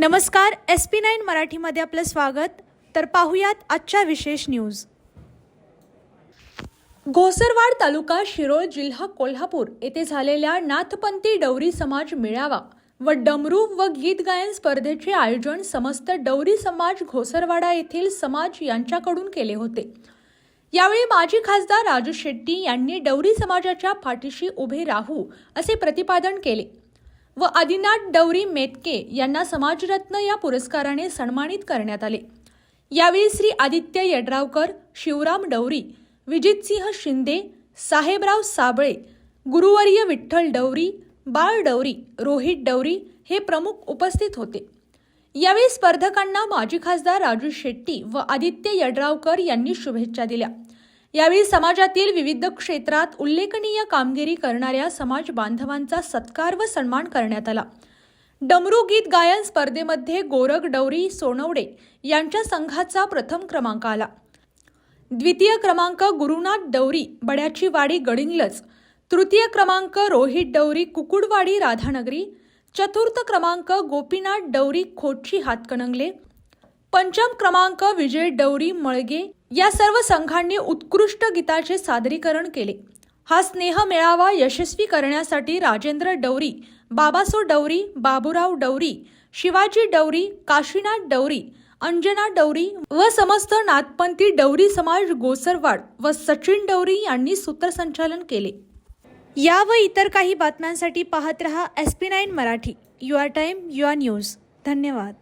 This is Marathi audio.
नमस्कार एस पी नाईन मराठीमध्ये आपलं स्वागत. तर पाहुयात आजच्या विशेष न्यूज घोसरवाड तालुका शिरोळ जिल्हा कोल्हापूर येथे झालेल्या नाथपंथी डवरी समाज मेळावा व डमरू व गीत गायन स्पर्धेचे आयोजन समस्त डवरी समाज घोसरवाडा येथील समाज यांच्याकडून केले होते. यावेळी माजी खासदार राजू शेट्टी यांनी डवरी समाजाच्या पाठीशी उभे राहू असे प्रतिपादन केले. व आदिनाथ डवरी मेतके यांना समाजरत्न या पुरस्काराने सन्मानित करण्यात आले. यावेळी श्री आदित्य यड्रावकर शिवराम डवरी विजितसिंह शिंदे साहेबराव साबळे गुरुवर्य विठ्ठल डवरी बाळ डवरी रोहित डवरी हे प्रमुख उपस्थित होते. यावेळी स्पर्धकांना माजी खासदार राजू शेट्टी व आदित्य यड्रावकर यांनी शुभेच्छा दिल्या. यावेळी समाजातील विविध क्षेत्रात उल्लेखनीय कामगिरी करणाऱ्या समाज बांधवांचा सत्कार व सन्मान करण्यात आला. डमरू गीत गायन स्पर्धेमध्ये गोरख डवरी सोनवडे यांच्या संघाचा प्रथम क्रमांक आला. द्वितीय क्रमांक गुरुनाथ डवरी बड्याची वाडी गडिंग्लज. तृतीय क्रमांक रोहित डवरी कुकुडवाडी राधानगरी. चतुर्थ क्रमांक गोपीनाथ डवरी खोटची हातकणंगले. पंचम क्रमांक विजय डवरी मळगे या सर्व संघांनी उत्कृष्ट गीताचे सादरीकरण केले. हा स्नेह मेळावा यशस्वी करण्यासाठी राजेंद्र डवरी बाबासो डवरी बाबूराव डवरी शिवाजी डवरी काशीनाथ डवरी अंजना डवरी व समस्त नाथपंथी डवरी समाज गोसरवाड व सचिन डवरी यांनी सूत्रसंचालन केले. या व इतर काही बातम्यांसाठी पाहत रहा S P nine Marathi. Your time your news. धन्यवाद.